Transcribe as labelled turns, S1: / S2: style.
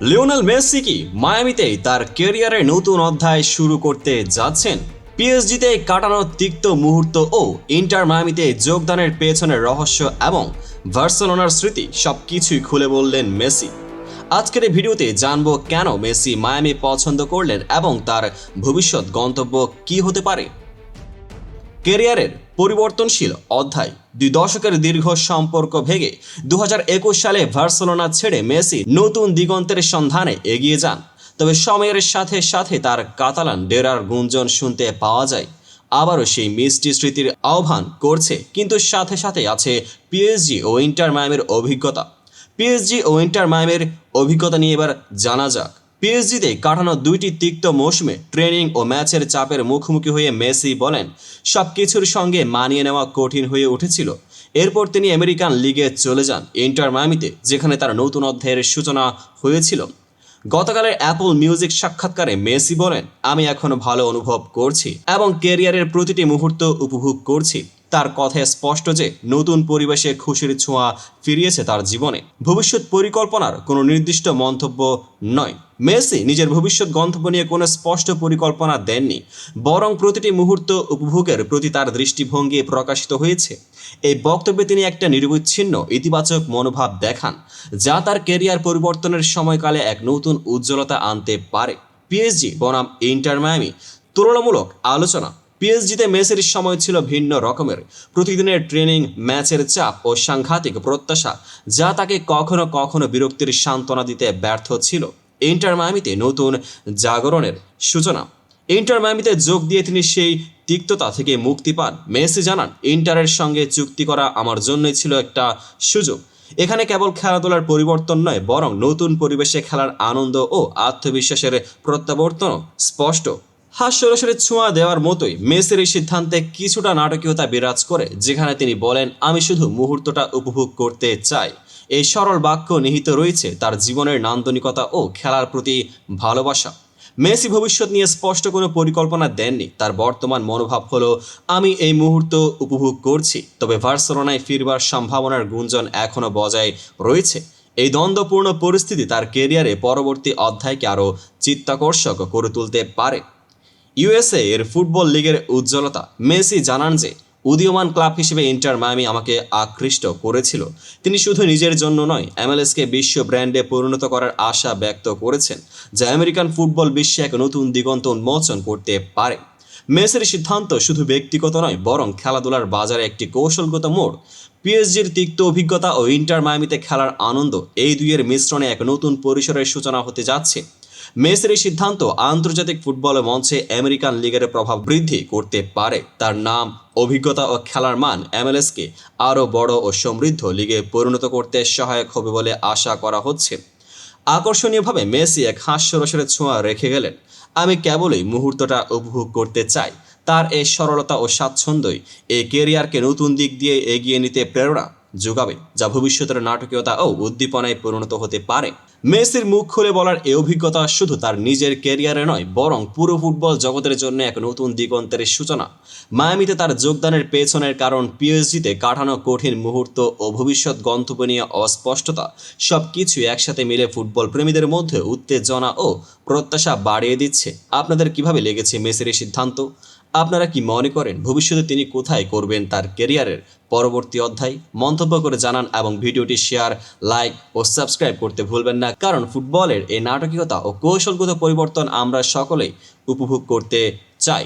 S1: Lionel Messi কি মায়ামিতেই তার কেরিয়ারে নতুন অধ্যায় শুরু করতে যাচ্ছেন? পিএসজিতে কাটানো তিক্ত মুহূর্ত ও ইন্টার মায়ামিতে যোগদানের পেছনের রহস্য এবং ভার্সেলোনার স্মৃতি সবকিছুই খুলে বললেন মেসি। আজকের এই ভিডিওতে জানব কেন মেসি মায়ামি পছন্দ করলেন এবং তার ভবিষ্যৎ গন্তব্য কি হতে পারে? ক্যারিয়ারের পরিবর্তনশীল অধ্যায়। দুই দশকের দীর্ঘ সম্পর্ক ভেঙে দু একুশ সালে ভার্সেলোনা ছেড়ে মেসি নতুন দিগন্তের সন্ধানে এগিয়ে যান। তবে সময়ের সাথে সাথে তার কাতালান ডেরার গুঞ্জন শুনতে পাওয়া যায়। আবারও সেই মিষ্টি স্মৃতির আহ্বান করছে, কিন্তু সাথে সাথে আছে পিএসজি ও ইন্টার মায়ামের অভিজ্ঞতা। পিএসজি ও ইন্টার মায়ামের অভিজ্ঞতা নিয়ে এবার জানা যাক। পিএসজিতে কাটানো দুইটি তিক্ত মৌসুমে ট্রেনিং ও ম্যাচের চাপের মুখোমুখি হয়ে মেসি বলেন সব কিছুর সঙ্গে মানিয়ে নেওয়া কঠিন হয়ে উঠেছিল। এরপর তিনি আমেরিকান লিগে চলে যান ইন্টার মায়ামিতে, যেখানে তার নতুন অধ্যায়ের সূচনা হয়েছিল। গতকালের অ্যাপল মিউজিক সাক্ষাৎকারে মেসি বলেন, আমি এখনও ভালো অনুভব করছি এবং কেরিয়ারের প্রতিটি মুহূর্ত উপভোগ করছি। তার কথায় স্পষ্ট যে নতুন পরিবেশে খুশির ছোঁয়া ফিরিয়েছে তার জীবনে। ভবিষ্যৎ পরিকল্পনার কোনো নির্দিষ্ট মন্তব্য নয়। মেসি নিজের ভবিষ্যৎ গন্তব্য নিয়ে কোনো স্পষ্ট পরিকল্পনা দেননি। বরং প্রতিটি মুহূর্ত উপভোগের প্রতি তার দৃষ্টিভঙ্গি প্রকাশিত হয়েছে। এই বক্তব্যে তিনি একটা নিরবিচ্ছিন্ন, ইতিবাচক মনোভাব দেখান, যা তার কেরিয়ার পরিবর্তনের সময়কালে এক নতুন উজ্জ্বলতা আনতে পারে। পিএসজি বনাম ইন্টার মায়ামি, তুলনামূলক আলোচনা। পিএসজিতে মেসির সময় ছিল ভিন্ন রকমের। প্রতিদিনের ট্রেনিং, ম্যাচের চাপ ও সাংঘাতিক প্রত্যাশা, যা তাকে কখনো কখনো বিরক্তির সান্ত্বনা দিতে ব্যর্থ ছিল। ইন্টার মায়ামিতে নতুন জাগরণের সূচনা। ইন্টার মায়ামিতে যোগ দিয়ে তিনি সেই তিক্ততা থেকে মুক্তি পান। মেসি জানান, ইন্টারের সঙ্গে চুক্তি করা আমার জন্যই ছিল একটা সুযোগ। এখানে কেবল খেলাধুলার পরিবর্তন নয়, বরং নতুন পরিবেশে খেলার আনন্দ ও আত্মবিশ্বাসের প্রত্যাবর্তন স্পষ্ট। হাস্যরসের ছোঁয়া দেওয়ার মতোই মেসির এই সিদ্ধান্তে কিছুটা নাটকীয়তা বিরাজ করে, যেখানে তিনি বলেন, আমি শুধু মুহূর্তটা উপভোগ করতে চাই। এই সরল বাক্য নিহিত রয়েছে তার জীবনের নান্দনিকতা ও খেলার প্রতি ভালোবাসা। মেসি ভবিষ্যৎ নিয়ে স্পষ্ট কোনো পরিকল্পনা দেননি। তার বর্তমান মনোভাব হলো, আমি এই মুহূর্ত উপভোগ করছি। তবে ভার্সেলোনায় ফিরবার সম্ভাবনার গুঞ্জন এখনও বজায় রয়েছে। এই দ্বন্দ্বপূর্ণ পরিস্থিতি তার কেরিয়ারে পরবর্তী অধ্যায়কে আরও চিত্তাকর্ষক করে তুলতে পারে। ইউএসএ এর ফুটবল লিগের উজ্জ্বলতা। মেসি জানান যে, উদীয়মান ক্লাব হিসেবে ইন্টার মায়ামি আমাকে আকৃষ্ট করেছিল। তিনি শুধু নিজের জন্য নয়, এমএলএসকে বিশ্ব ব্র্যান্ডে পরিণত করার আশা ব্যক্ত করেছেন, যা আমেরিকান ফুটবল বিশ্বে এক নতুন দিগন্ত উন্মোচন করতে পারে। মেসির সিদ্ধান্ত শুধু ব্যক্তিগত নয়, বরং খেলাধুলার বাজারে একটি কৌশলগত মোড়। পিএসজির তিক্ত অভিজ্ঞতা ও ইন্টার মায়ামিতে খেলার আনন্দ এই দুইয়ের মিশ্রণে এক নতুন পরিসরের সূচনা হতে যাচ্ছে। মেসির এই সিদ্ধান্ত আন্তর্জাতিক ফুটবল মঞ্চে আমেরিকান লিগের প্রভাব বৃদ্ধি করতে পারে। তার নাম, অভিজ্ঞতা ও খেলার মান এমএলএসকে আরও বড় ও সমৃদ্ধ লিগে পরিণত করতে সহায়ক হবে বলে আশা করা হচ্ছে। আকর্ষণীয়ভাবে মেসি এক হাস্যরসের ছোঁয়া রেখে গেলেন। আমি কেবলই মুহূর্তটা উপভোগ করতে চাই। তার এই সরলতা ও স্বাচ্ছন্দ্যই এই কেরিয়ারকে নতুন দিক দিয়ে এগিয়ে নিতে প্রেরণা যোগাবে, যা ভবিষ্যতের নাটকীয়তা ও উদ্দীপনায় পরিণত হতে পারে। মেসির মুখ খুলে বলার এই অভিজ্ঞতা শুধু তার নিজের ক্যারিয়ারে নয়, বরং পুরো ফুটবল জগতের জন্য এক নতুন দিগন্তের সূচনা। মায়ামিতে তার যোগদানের পেছনের কারণ পিএসজিতে কাটানো কঠিন মুহূর্ত ও ভবিষ্যৎ গন্তব্য নিয়ে অস্পষ্টতা সব কিছু একসাথে মিলে ফুটবল প্রেমীদের মধ্যে উত্তেজনা ও প্রত্যাশা বাড়িয়ে দিচ্ছে। আপনাদের কীভাবে লেগেছে মেসির এই সিদ্ধান্ত? আপনারা কি মনে করেন ভবিষ্যতে তিনি কোথায় করবেন তার কেরিয়ারের পরবর্তী অধ্যায়? মন্তব্য করে জানান এবং ভিডিওটি শেয়ার, লাইক ও সাবস্ক্রাইব করতে ভুলবেন না। কারণ ফুটবলের এই নাটকীয়তা ও কৌশলগত পরিবর্তন আমরা সকলেই উপভোগ করতে চাই।